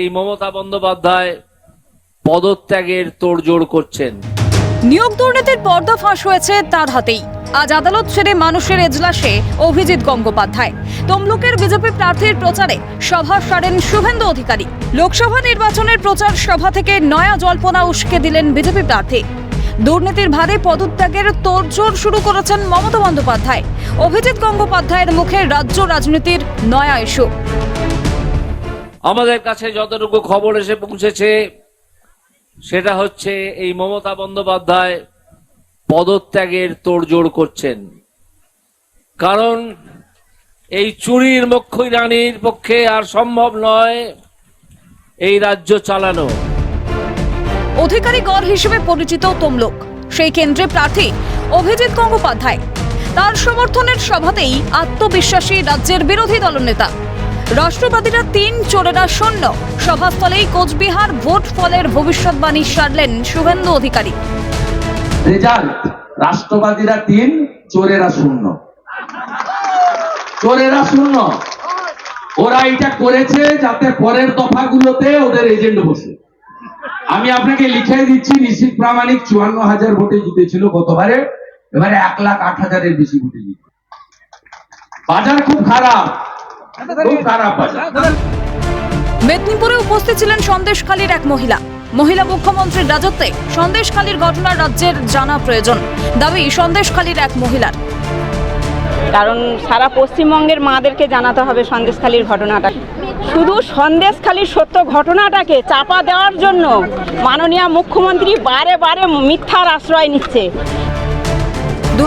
এই মমতা বন্দ্যোপাধ্যায় পদত্যাগের তোড়জোড় করছেন। নিয়োগ দুর্নীতির পর্দা ফাঁস হয়েছে তার হাতেই। আজ আদালত ছেড়ে মানুষের এজলাসে অভিজিৎ গঙ্গোপাধ্যায়। তমলুকের বিজেপি প্রার্থীর প্রচারে সভা সারেন শুভেন্দু অধিকারী। লোকসভা নির্বাচনের প্রচার সভা থেকে নয়া জল্পনা উস্কে দিলেন বিজেপি প্রার্থী। দুর্নীতির ভারে পদত্যাগের তোড়জোড় শুরু করেছেন মমতা বন্দ্যোপাধ্যায়। অভিজিৎ গঙ্গোপাধ্যায়ের মুখে রাজ্য রাজনীতির নয়া ইস্যু। আমাদের কাছে যতটুকু খবর এসে পৌঁছেছে, সেটা হচ্ছে এই মমতা বন্দ্যোপাধ্যায় পদত্যাগের তোড়জোড় করছেন। কারণ এই চুরির মুখ্য রানীর পক্ষে আর সম্ভব নয় এই রাজ্য চালানো। অধিকারী গড় হিসেবে পরিচিত তমলুক, সেই কেন্দ্রে প্রার্থী অভিজিৎ গঙ্গোপাধ্যায়। তার সমর্থনের সভাতেই আত্মবিশ্বাসী রাজ্যের বিরোধী দলনেতা রাষ্ট্রবাদীরা তিন চোরেরা শূন্য সভাস্থলেই কোচবিহার ভোট ফলের ভবিষ্যৎবাণী সারলেন শুভেন্দু অধিকারী। রেজাল্ট রাষ্ট্রবাদীরা তিন, চোরেরা শূন্য। চোরেরা শূন্য। ওরা এটা করেছে যাতে পরের দফাগুলোতে ওদের এজেন্ট বসে। আমি আপনাকে লিখে দিচ্ছি, নিশ্চিত প্রামাণিক চুয়ান্ন হাজার ভোটে জিতেছিল গতবারে। এবারে এক লাখ আট হাজারের বেশি ভোটে জিতে বাজার খুব খারাপ। মেদিনীপুরে উপস্থিত ছিলেন সন্দেশখালীর এক মহিলা। মহিলা মুখ্যমন্ত্রীর রাজত্বে সন্দেশখালীর ঘটনা রাজ্যের জানা প্রয়োজন। দাবি সন্দেশখালীর এক মহিলার। কারণ সারা পশ্চিমবঙ্গের মাদেরকে জানাতে হবে সন্দেশখালীর ঘটনাটা। শুধু সন্দেশখালির সত্য ঘটনাটাকে চাপা দেওয়ার জন্য মাননীয় মুখ্যমন্ত্রী বারে বারে মিথ্যার আশ্রয় নিচ্ছে।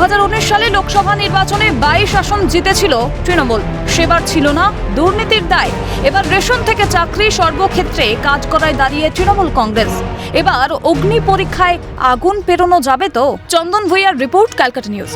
উনিশ সালে লোকসভা নির্বাচনে বাইশ আসন জিতেছিল তৃণমূল। সেবার ছিল না দুর্নীতির দায়। এবার রেশন থেকে চাকরি সর্বক্ষেত্রে কাজ করায় দাঁড়িয়ে তৃণমূল কংগ্রেস। এবার অগ্নি পরীক্ষায় আগুন পেরোনো যাবে তো? চন্দন ভুইয়ার রিপোর্ট ক্যালকাটা নিউজ।